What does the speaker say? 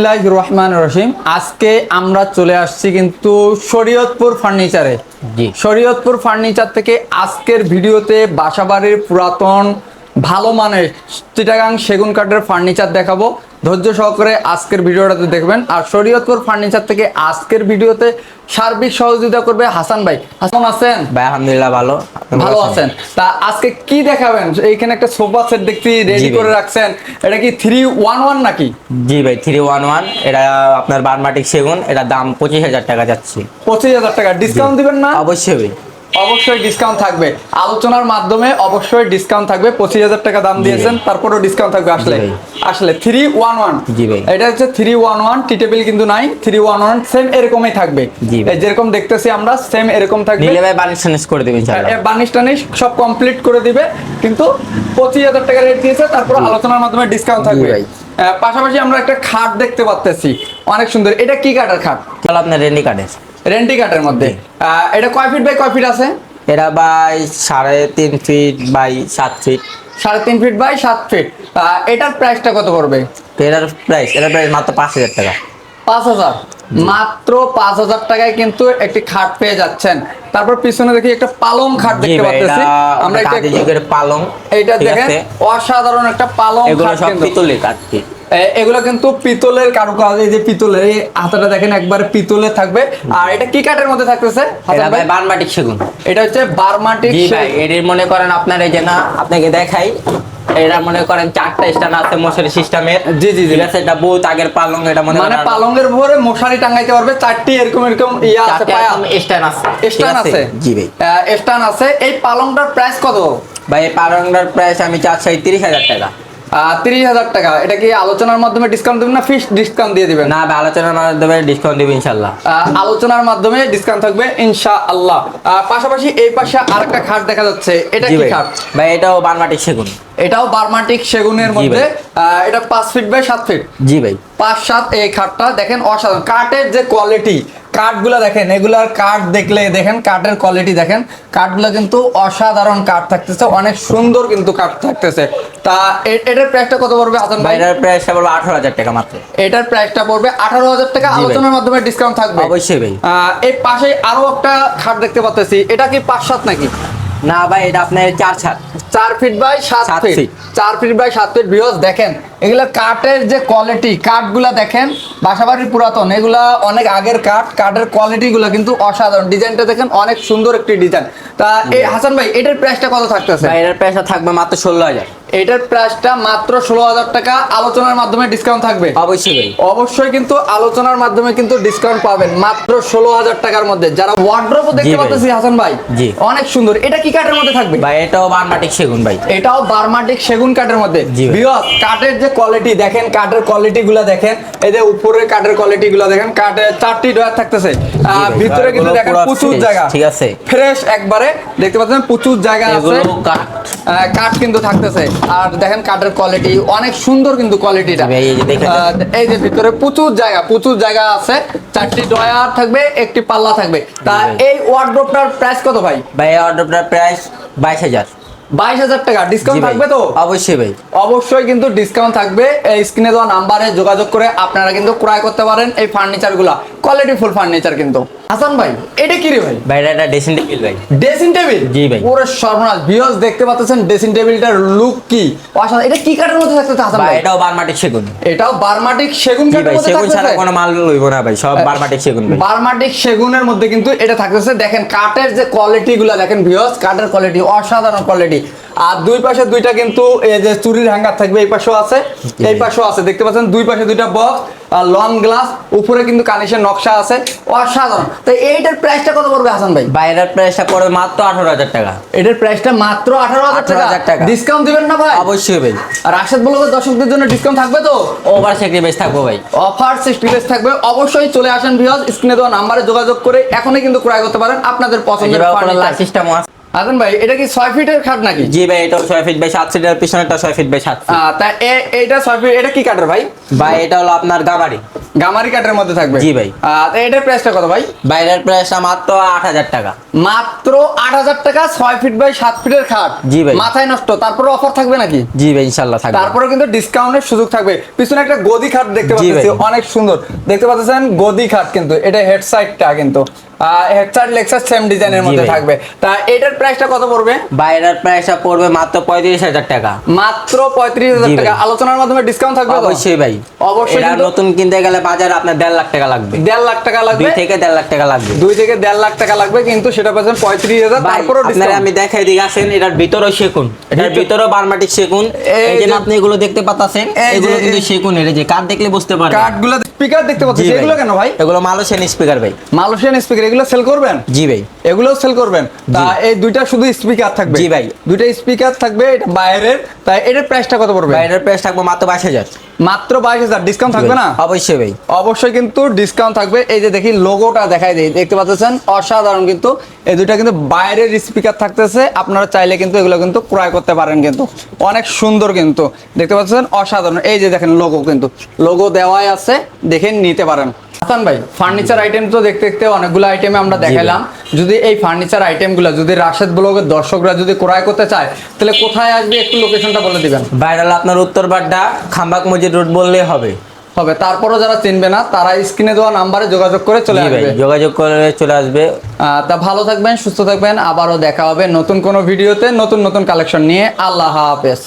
বিসমিল্লাহ রহমান রহিম আজকে আমরা চলে আসছি কিন্তু শরীয়তপুর ফার্নিচারে। জি। শরীয়তপুর ফার্নিচার থেকে আজকের ভিডিওতে বাসাবাড়ির পুরাতন ভালো মানের চিটাগাং সেগুন কাঠের ফার্নিচার দেখাবো। ধৈর্য সহকারে আজকের ভিডিওটাতে দেখবেন। আর শরীয়তপুর ফার্নিচার থেকে আজকের ভিডিওতে সার্বিক সহযোগিতা করবে হাসান ভাই। হাসান আছেন? ভাই আলহামদুলিল্লাহ ভালো। ভালো আছেন? তা আজকে কি দেখাবেন? এইখানে একটা সোফা সেট দেখছি রেডি করে রাখছেন। এটা কি থ্রি ওয়ান ওয়ান নাকি? জি ভাই থ্রি ওয়ান ওয়ান এটা আপনার বারমাটিক সেগুন। এটা দাম পঁচিশ হাজার টাকা যাচ্ছে। পঁচিশ হাজার টাকা। ডিসকাউন্ট দিবেন না? অবশ্যই ভাই। অবশ্যই ডিসকাউন্ট থাকবে। আলোচনার মাধ্যমে অবশ্যই ডিসকাউন্ট থাকবে। পঁচিশ হাজার টাকা দাম দিয়েছেন তারপরেও ডিসকাউন্ট থাকবে। আসলে আসলে থ্রি ওয়ান ওয়ান এটা হচ্ছে three one one tea table কিন্তু নাই। থ্রি ওয়ান ওয়ান সেম এরকমই থাকবে। যেরকম দেখতেছি আমরা সেম এরকম থাকবে। ভাই বানিশ টানিশ করে দেবেন ইনশাআল্লাহ। বানিশ টানিশ সব কমপ্লিট করে দিবে। কিন্তু পঁচিশ হাজার টাকা রেট দিয়েছে তারপর আলোচনার মাধ্যমে ডিসকাউন্ট থাকবে। পাশাপাশি আমরা একটা খাট দেখতে পাচ্তেছি অনেক সুন্দর। এটা কি কাটার খাট? আপনার রেন্ডি কার্ডের রেন্টি কাঠের মধ্যে। এটা কয় ফিট বাই কয় ফিট আছে? এটা বাই সাড়ে তিন ফিট বাই সাত ফিট। সাড়ে তিন ফিট বাই সাত ফিট। এটার প্রাইসটা কত পড়বে? এটার প্রাইস এটার প্রাইস মাত্র পাঁচ হাজার টাকা। পাঁচ হাজার? মাত্র পাঁচ হাজার টাকায় কিন্তু একটি খাট পেয়ে যাচ্ছেন। তারপর পিছনে দেখি একটা পালং খাট দেখতে পাচ্ছি। আমরা যুগের পালং। এটা দেখেন অসাধারণ একটা পালং এগুলো খাট সব কিন্তু। পিতলের কাঠি এ- এগুলো কিন্তু পিতলের কারুকাজ এই যে পিতলের এই হাতাটা দেখেন একবার পিতলের থাকবে। আর এটা কি কাঠের মধ্যে থাকতেছে ভাই? বারমাটিক সেগুন। এটা হচ্ছে বারমাটিক ভাই এটির মনে করেন আপনার এই যে না আপনাকে দেখাই। এটা মনে করেন চারটা স্ট্যান্ড আছে মশারি সিস্টেমের। জি, জি, জি। আছে এটা বহুত আগের পালং এটা মনে মানে পালঙ্গের উপরে মশারি টাঙ্গাইতে পারবে চারটি এরকম এরকম ইয়া আছে পায়া। স্ট্যান্ড আছে। আছে? জি ভাই। স্টান আছে। এই পালংটার প্রাইস কত? ভাই এই পালংটার প্রাইস আমি চাচ্ছি তিরিশ হাজার টাকা। তিরিশ হাজার টাকা। এটা কি আলোচনার মাধ্যমে ডিসকাউন্ট দেবেন না ফিক্স ডিসকাউন্ট দিয়ে দিবেন? না আলোচনার মাধ্যমে ডিসকাউন্ট দেবো ইনশাল্লাহ আলোচনার মাধ্যমে ডিসকাউন্ট থাকবে ইনশা আল্লাহ পাশাপাশি এই পাশে আরেকটা খাট দেখা যাচ্ছে। এটা কি খাট? ভাই এটাও বারমাটিক সেগুন। এটাও বারমাটিক সেগুনের মধ্যে। এটা পাঁচ ফিট বাই সাত ফিট জি ভাই। পাঁচ সাত এই খাটটা দেখেন অসাধারণ। কাঠের যে কোয়ালিটি কাঠগুলো দেখেন এগুলার কাঠ দেখলে দেখেন কাঠের কোয়ালিটি দেখেন। কাঠগুলো কিন্তু অসাধারণ কাঠ থাকতেছে অনেক সুন্দর কিন্তু কাঠ থাকতেছে। তা এটার প্রাইসটা কত পড়বে হাসান ভাই? এটার প্রাইসটা বলব আঠারো হাজার টাকা মাত্র। এটার প্রাইসটা পড়বে আঠারো হাজার টাকা আলোচনার মাধ্যমে ডিসকাউন্ট থাকবে। অবশ্যই ভাই। এই পাশে আরও একটা খাট দেখতে পাচ্ছি এটা কি পাঁচ সাত নাকি? না ভাই এটা আপনার চার ছাড় চার ফিট বাই সাত সাত ফিট। চার ফিট বাই সাত ফিট ভিউজ দেখেন এগুলা কাঠের যে কোয়ালিটি কাঠগুলা দেখেন বাসাবাড়ির পুরাতন এগুলা অনেক আগের কাঠ কাঠের কোয়ালিটি গুলা কিন্তু অসাধারণ। ডিজাইনটা দেখেন অনেক সুন্দর একটি ডিজাইন তা এই হাসান ভাই এটার প্রাইসটা কত থাকতেছে? এটার প্রাইসটা থাকবে মাত্র ষোলো হাজার। এটার প্রাইসটা মাত্র ষোলো হাজার টাকা। আলোচনার মাধ্যমে ডিসকাউন্ট থাকবে? অবশ্যই অবশ্যই কিন্তু আলোচনার মাধ্যমে কিন্তু ডিসকাউন্ট পাবেন মাত্র ষোলো হাজার টাকার মধ্যে। যারা ওয়ার্ড্রোপ দেখতে পাচ্ছি হাসান ভাই জি। অনেক সুন্দর। এটা কি কাঠের মধ্যে থাকবে? ভাই এটাও বারমাটিক সেগুন ভাই। এটাও বারমাটিক সেগুন কাঠের মধ্যে। বিয়স কাঠের যে কোয়ালিটি দেখেন কাঠের কোয়ালিটি গুলা দেখেন। এই যে উপরের কাঠের কোয়ালিটি গুলা দেখেন কাঠের চারটি ডয়ার থাকতেছে। ভিতরে কিন্তু দেখেন প্রচুর জায়গা। ঠিক আছে। ফ্রেশ একবারে দেখতে পাচ্ছেন প্রচুর জায়গা আছে। কাঠ কিন্তু থাকতেছে। আর দেখেন কাঠের কোয়ালিটি অনেক সুন্দর কিন্তু কোয়ালিটিটা এই যে দেখেন। এই যে ভিতরে প্রচুর জায়গা প্রচুর জায়গা আছে। চারটি ডয়ার থাকবে একটি পাল্লা থাকবে। তা এই ওয়ার্ড্রোপটার প্রাইস কত ভাই? ভাই এই প্রাইস বাইশ হাজার। বাইশ হাজার টাকা। ডিসকাউন্ট থাকবে তো? অবশ্যই ভাই। অবশ্যই কিন্তু ডিসকাউন্ট থাকবে। এই স্ক্রিনে দেওয়া নাম্বারে যোগাযোগ করে আপনারা কিন্তু ক্রয় করতে পারেন এই ফার্নিচারগুলা। কোয়ালিটি ফুল ফার্নিচার কিন্তু। হাসান ভাই এটা কি রে ভাই? ভাই এটা ড্রেসিং টেবিল ভাই। ড্রেসিং টেবিল জি ভাই। পুরো সর্বনাশ। ভিউয়ার্স দেখতে পাচ্ছেন ড্রেসিং টেবিলটার লুক কি? অসাধারণ। এটা কি কাঠের মধ্যে থাকতেছে হাসান ভাই এটাও বারমাটিক সেগুন। এটাও বার্মাটিক সেগুন কাঠের মধ্যে সেগুন ছাড়া কোনো মাল লইব না ভাই সব বারমাটিক সেগুন ভাই। বার্মাটিক সেগুনের মধ্যে কিন্তু এটা থাকতেছে। দেখেন কাঠের যে কোয়ালিটি গুলা দেখেন ভিউয়ার্স কাঠের কোয়ালিটি অসাধারণ কোয়ালিটি আর দুই পাশে দুইটা কিন্তু এই যে চুরির হ্যাঙ্গার থাকবে এই পাশেও আছে এই পাশেও আছে। দেখতে পাচ্ছেন দুই পাশে দুইটা বক্স আর লং গ্লাস উপরে কিন্তু কানিশের নকশা আছে। অসাধারণ। তো এইটার প্রাইসটা কত পড়বে হাসান ভাই? বাইরের প্রাইসটা পড়বে মাত্র আঠারো হাজার টাকা। এটার প্রাইসটা মাত্র আঠারো হাজার 18,000 টাকা। ডিসকাউন্ট দিবেন না ভাই? অবশ্যই ভাই। আর রাশেদ ব্লগের দর্শকদের জন্য ডিসকাউন্ট থাকবে তো? ওভার স্যাক্রিফাইস থাকব ভাই। অফার সিক্সটিলেস থাকবে। অবশ্যই চলে আসেন ভিউয়ার্স স্ক্রিনে দেওয়া নাম্বারে যোগাযোগ করে এখনই কিন্তু ক্রয় করতে পারেন আপনাদের পছন্দের ফার্নিচার সিস্টেম আছে ভাই এটা কি ছয় ফিটের খাট নাকি? জি ভাই এটা ছয় ফিট বাই সাত সিটের পিছনেরটা ছয় ফিট বাই সাত ফিট। তা এ- এটা ছয় ফিট এটা কি কাঠের ভাই? ভাই এটা হলো আপনার গামারি। গামারি কাঠের মধ্যে থাকবে? জি ভাই। এটার প্রাইসটা কত ভাই? বাইরের প্রাইসটা মাত্র আট হাজার টাকা। মাত্র আট হাজার টাকা ছয় ফিট বাই সাত ফিটের খাট। জি ভাই। মাথায় নষ্ট তারপরে অফার থাকবে নাকি? জি ভাই ইনশাল্লাহ থাকবে। তারপরে কিন্তু ডিসকাউন্টের সুযোগ থাকবে। পিছনে একটা গদি খাট দেখতে জি পাচ্ছি ভাই। অনেক সুন্দর। দেখতে পাচ্ছেন? গদি খাট কিন্তু এটা হেড সাইডটা কিন্তু। হেড লেক্সাস সেম ডিজাইনের মধ্যে থাকবে। তা এটার প্রাইসটা কত পড়বে? প্রাইসটা পড়বে মাত্র পঁয়ত্রিশ হাজার টাকা। মাত্র পঁয়ত্রিশ হাজার টাকা। আলোচনার মাধ্যমে ডিসকাউন্ট থাকবে অবশ্যই ভাই। অবশ্যই নতুন কিনতে গেলে বাজারে আপনার দেড় লাখ টাকা লাগবে। দেড় লাখ টাকা লাগবে। দুই থেকে দেড় লাখ টাকা লাগবে। দুই থেকে দেড় লাখ টাকা লাগবে কিন্তু সেটা পাচ্ছেন পঁয়ত্রিশ হাজার। ভাই, তারপরও আপনারা আমি দেখাই দিকে আসেন এটার ভিতরেও সেকুন এটার ভিতর- ভিতরেও বারমাটিক সেকুন এই যে আপনি এগুলো দেখতে পাচ্ছেন এগুলো কিন্তু এর যে কাঠ দেখলে বুঝতে পারবেন। কাঠগুলো স্পিকার দেখতে পাচ্ছি জি ভাই। এগুলো কেন ভাই? এগুলো মালয়েশিয়ান স্পিকার ভাই। মালয়েশিয়ান স্পিকার এগুলো সেল করবেন? জি ভাই। এগুলোও সেল করবেন। তা এই দুইটা শুধু স্পিকার থাকবে? জি ভাই। দুইটা স্পিকার থাকবে এটা বাইরের। তাই এটার প্রাইসটা কত পড়বে? বাইরের প্রাইস থাকবে মাত্র বাইশ হাজার। মাত্র বাইশ হাজার। ডিসকাউন্ট থাকবে না? অবশ্যই ভাই। অবশ্যই কিন্তু ডিসকাউন্ট থাকবে। এই যে দেখি লোগোটা দেখাই দিই। দেখতে পাচ্ছেন? অসাধারণ কিন্তু। এই দুইটা কিন্তু বাইরের স্পিকার থাকতেছে। আপনারা চাইলে কিন্তু এগুলো কিন্তু ক্রয় করতে পারেন কিন্তু। অনেক সুন্দর কিন্তু। দেখতে পাচ্ছেন? অসাধারণ। এই যে দেখেন লোগো কিন্তু। লোগো দেওয়াই আছে। দেখে নিতে পারেন। হাসান ভাই ফার্নিচার আইটেম তো দেখতে দেখতে অনেকগুলো আইটেমে আমরা দেখাইলাম। যদি এই ফার্নিচার আইটেমগুলো যদি রাশেদ ব্লগের দর্শকরা যদি ক্রয় করতে চায় তাহলে কোথায় আসবে একটু লোকেশনটা বলে দিবেন? বাইরাল আপনার উত্তর বাড্ডা খাম্বাক মসজিদ রোড বললেই হবে। হবে তারপরও যারা চিনবে না তারা স্ক্রিনে দেওয়া নাম্বারে যোগাযোগ করে চলে আসবে। যোগাযোগ করে চলে আসবে। তা ভালো থাকবেন সুস্থ থাকবেন আবারও দেখা হবে নতুন কোনো ভিডিওতে নতুন নতুন কালেকশন নিয়ে। আল্লাহ হাফেজ।